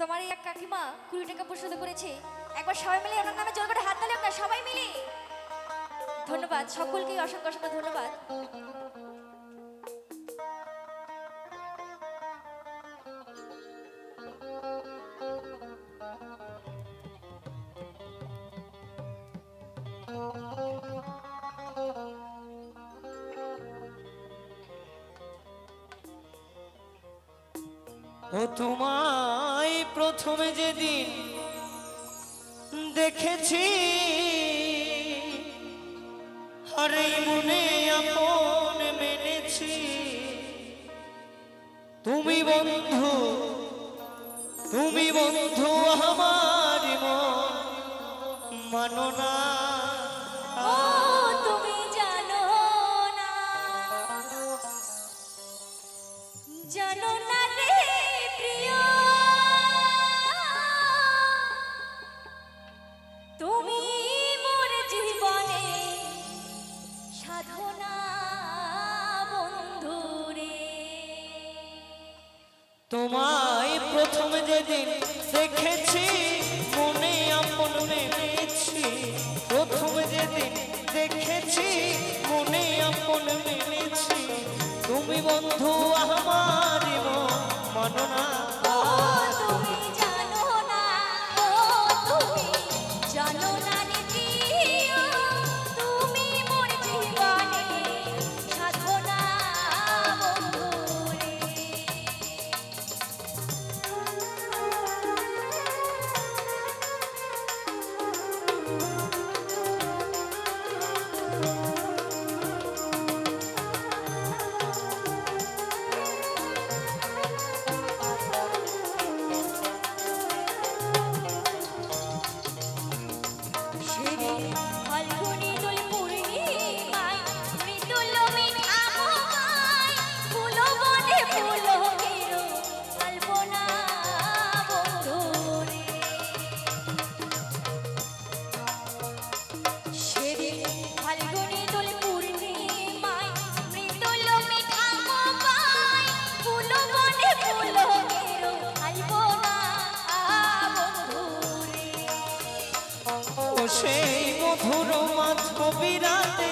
তোমার এই এক কাকিমা কুড়ি টাকা পরিশোধ করেছে। একবার সবাই মিলে ওনার নামে জোর করে হাত তালি না, সবাই মিলে। ধন্যবাদ সকলকে অসংখ্য অসংখ্য ধন্যবাদ। ও তোমায় প্রথমে যেদিন দেখেছি, আরে মনে আপন মেনেছি। তুমি বন্ধু তুমি বন্ধু আমার মন, মানো তুমি জানো না। জানো না রে তোমায় প্রথম যেদিন দেখেছি, মনে আপন মেনেছি। প্রথম যেদিন দেখেছি, মনে আপন মেনেছি। তুমি বন্ধু আমার সেই মধুর মাধবী রাতে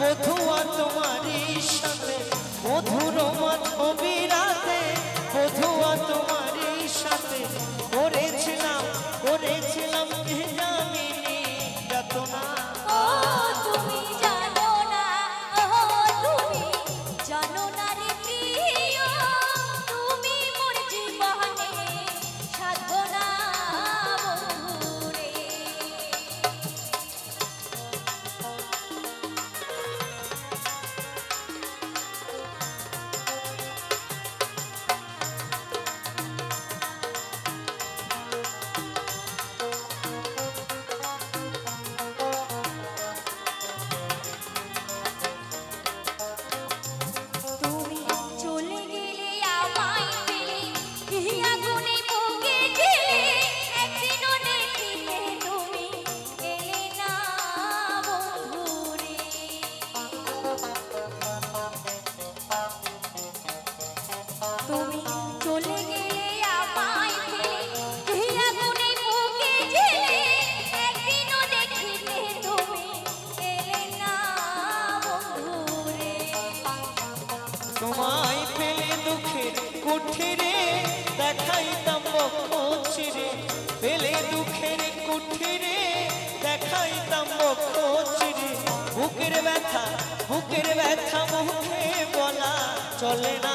বধুয়া তোমারই সাথে। মধুর মাধবী রাতে বধুয়া দুঃখের কুঠিরে দেখাইতাম বক্ষ চিরে। বুকের ব্যথা বুকের ব্যথা মুখে বলা চলে না।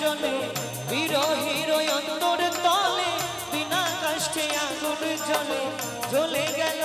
জলে বিরহির অন্তর তলে বিনা কষ্টে আগুন জলে জ্বলে গেল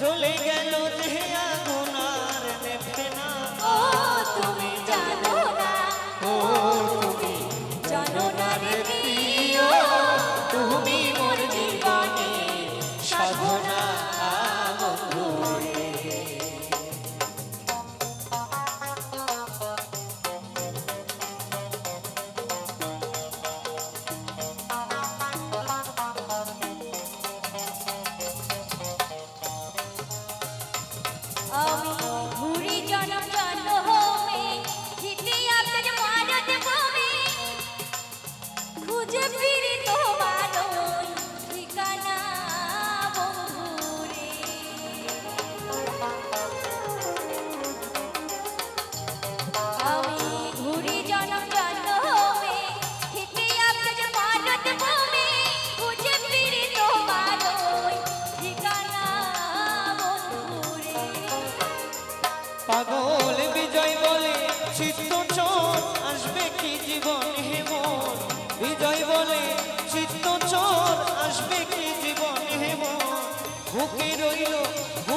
জ্বলে গেল দেহে আগুন should be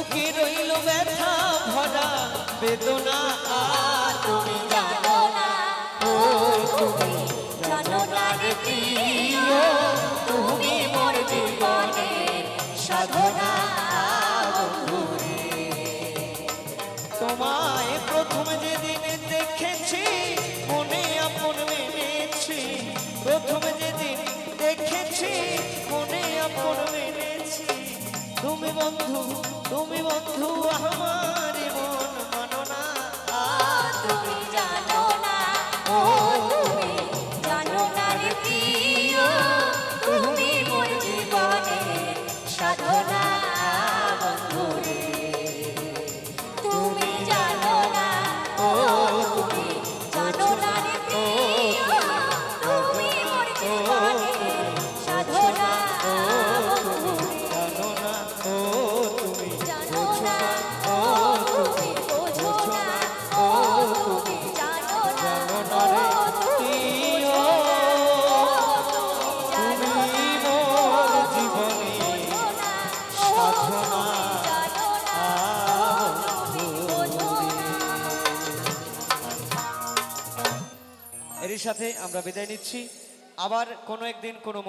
বুকে রইল ব্যথা ভরা, বেদনা, আর তুমি জানো না। ও তুমি জানো না রে প্রিয়, তুমি মোর জীবনের সাধনা তোমায় প্রথম যেদিন দেখেছি, মনে আপন মেনেছি। প্রথম যেদিন দেখেছি, মনে আপন তুমি বন্ধু তুমি বন্ধু আমার মন মানো না। তুমি জানো সাথে আমরা বিদায় নিচ্ছি। আবার কোনো একদিন কোনো